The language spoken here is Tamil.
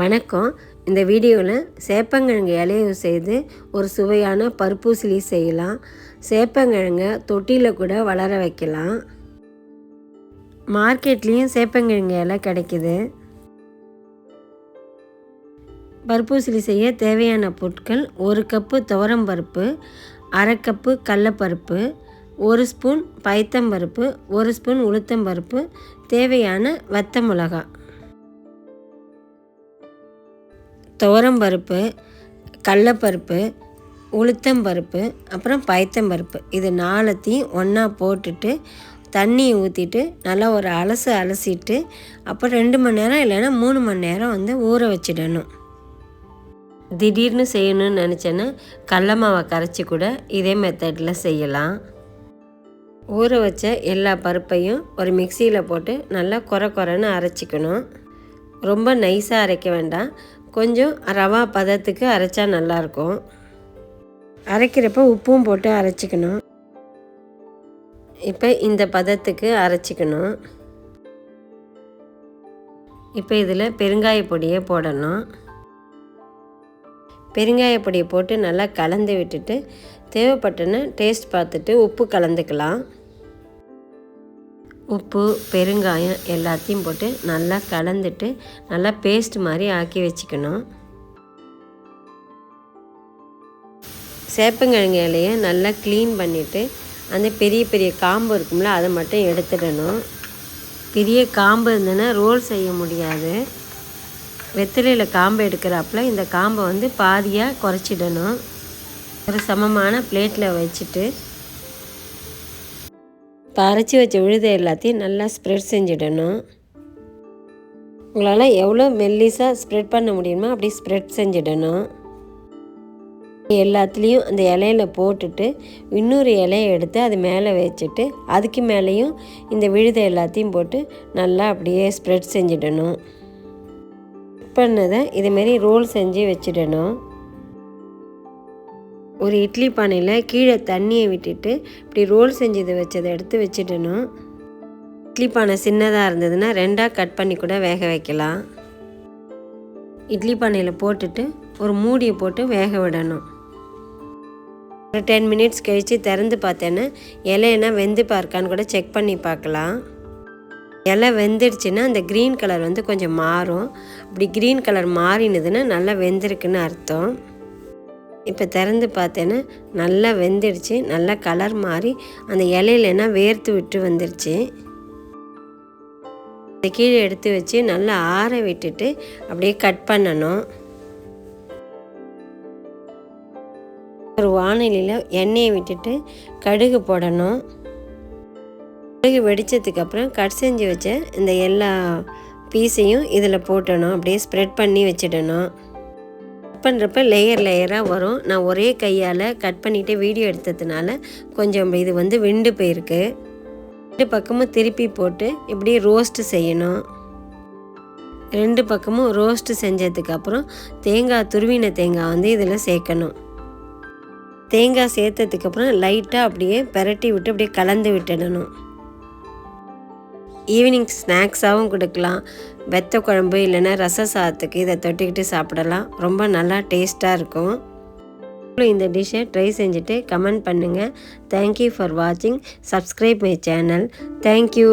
வணக்கம். இந்த வீடியோவில் சேப்பங்கிழங்கு இலையை செய்து ஒரு சுவையான பருப்பூசிலி செய்யலாம். சேப்பங்கிழங்கை தொட்டியில் கூட வளர வைக்கலாம். மார்க்கெட்லேயும் சேப்பங்கிழங்கு இலை கிடைக்குது. பருப்பூசிலி செய்ய தேவையான பொருட்கள் ஒரு கப்பு துவரம்பருப்பு அரை கப்பு கடலப்பருப்பு ஒரு ஸ்பூன் பைத்தம்பருப்பு ஒரு ஸ்பூன் உளுத்தம்பருப்பு தேவையான வத்த மிளகாய். துவரம்பருப்பு கடலப்பருப்பு உளுத்தம்பருப்பு அப்புறம் பயத்தம்பருப்பு இது நாலத்தையும் ஒன்றா போட்டுட்டு தண்ணியை ஊற்றிட்டு நல்லா ஒரு அலசு அலசிட்டு அப்புறம் ரெண்டு மணி நேரம் இல்லைன்னா மூணு மணி நேரம் வந்து ஊற வச்சிடணும். திடீர்னு செய்யணும்னு நினச்சேன்னா கடல மாவை கரைச்சி கூட இதே மெத்தடில் செய்யலாம். ஊற வச்ச எல்லா பருப்பையும் ஒரு மிக்சியில் போட்டு நல்லா குறை குறைன்னு அரைச்சிக்கணும். ரொம்ப நைஸாக அரைக்க வேண்டாம். கொஞ்சம் ரவா பதத்துக்கு அரைச்சா நல்லாயிருக்கும். அரைக்கிறப்ப உப்பும் போட்டு அரைச்சிக்கணும். இப்போ இந்த பதத்துக்கு அரைச்சிக்கணும். இப்போ இதில் பெருங்காய பொடியை போடணும். பெருங்காய பொடியை போட்டு நல்லா கலந்து விட்டுட்டு தேவைப்பட்டன டேஸ்ட் பார்த்துட்டு உப்பு கலந்துக்கலாம். உப்பு பெருங்காயம் எல்லாத்தையும் போட்டு நல்லா கலந்துட்டு நல்லா பேஸ்ட் மாதிரி ஆக்கி வச்சுக்கணும். சேப்பங்கிழங்கு இலையை நல்லா க்ளீன் பண்ணிவிட்டு அந்த பெரிய பெரிய காம்பு இருக்கும்ல அதை மட்டும் எடுத்துடணும். பெரிய காம்பு இருந்ததுன்னா ரோல் செய்ய முடியாது. வெத்திலையில் காம்பு எடுக்கிறாப்புல இந்த காம்பை வந்து பாதியாக குறைச்சிடணும். ஒரு சமமான பிளேட்டில் வச்சுட்டு இப்போ அரைச்சி வச்ச விழுதை எல்லாத்தையும் நல்லா ஸ்ப்ரெட் செஞ்சிடணும். உங்களால் எவ்வளோ மெல்லிஸாக ஸ்ப்ரெட் பண்ண முடியுமோ அப்படி ஸ்ப்ரெட் செஞ்சிடணும். எல்லாத்துலேயும் அந்த இலையில போட்டுட்டு இன்னொரு இலையை எடுத்து அது மேலே வச்சுட்டு அதுக்கு மேலேயும் இந்த விழுதை எல்லாத்தையும் போட்டு நல்லா அப்படியே ஸ்ப்ரெட் செஞ்சிடணும். பண்ணதை இதுமாரி ரோல் செஞ்சு வச்சிடணும். ஒரு இட்லி பானையில் கீழே தண்ணியை விட்டுட்டு இப்படி ரோல் செஞ்சது வச்சதை எடுத்து வச்சிடணும். இட்லி பானை சின்னதாக இருந்ததுன்னா ரெண்டாக கட் பண்ணி கூட வேக வைக்கலாம். இட்லி பானையில் போட்டுட்டு ஒரு மூடியை போட்டு வேக விடணும். ஒரு டென் மினிட்ஸ் கழித்து திறந்து பார்த்தேன்னா இலையெல்லாம் வெந்து பார்க்கான்னு கூட செக் பண்ணி பார்க்கலாம். இலை வெந்துடுச்சுன்னா அந்த க்ரீன் கலர் வந்து கொஞ்சம் மாறும். அப்படி க்ரீன் கலர் மாறினதுன்னா நல்லா வெந்திருக்குன்னு அர்த்தம். இப்போ திறந்து பார்த்தேன்னா நல்லா வெந்துடுச்சு. நல்லா கலர் மாறி அந்த இலையிலனா வேர்த்து விட்டு வந்துடுச்சு அதை கீழே எடுத்து வச்சு நல்லா ஆற விட்டுட்டு அப்படியே கட் பண்ணணும். ஒரு வானிலையில் எண்ணெயை விட்டுட்டு கடுகு போடணும். கடுகு வெடித்ததுக்கப்புறம் கட் செஞ்சு வச்ச இந்த எல்லா பீஸையும் இதில் போட்டணும். அப்படியே ஸ்ப்ரெட் பண்ணி வச்சிடணும். பண்ணுறப்ப லேயர் லேயராக வரும். நான் ஒரே கையால் கட் பண்ணிவிட்டு வீடியோ எடுத்ததுனால கொஞ்சம் இது வந்து வெண்டு போயிருக்கு. ரெண்டு பக்கமும் திருப்பி போட்டு இப்படி ரோஸ்ட்டு செய்யணும். ரெண்டு பக்கமும் ரோஸ்ட்டு செஞ்சதுக்கப்புறம் தேங்காய் துருவின தேங்காய் வந்து இதில் சேர்க்கணும். தேங்காய் சேர்த்ததுக்கப்புறம் லைட்டாக அப்படியே பெரட்டி விட்டு அப்படியே கலந்து விட்டுடணும். ஈவினிங் ஸ்நாக்ஸாகவும் கொடுக்கலாம். வெத்த குழம்பு இல்லைன்னா ரச சாதத்துக்கு இதை தொட்டிக்கிட்டு சாப்பிடலாம். ரொம்ப நல்லா டேஸ்ட்டாக இருக்கும். இந்த டிஷ்ஷை ட்ரை செஞ்சுட்டு கமெண்ட் பண்ணுங்கள் தேங்க்யூ ஃபார் வாட்சிங் subscribe my channel thank you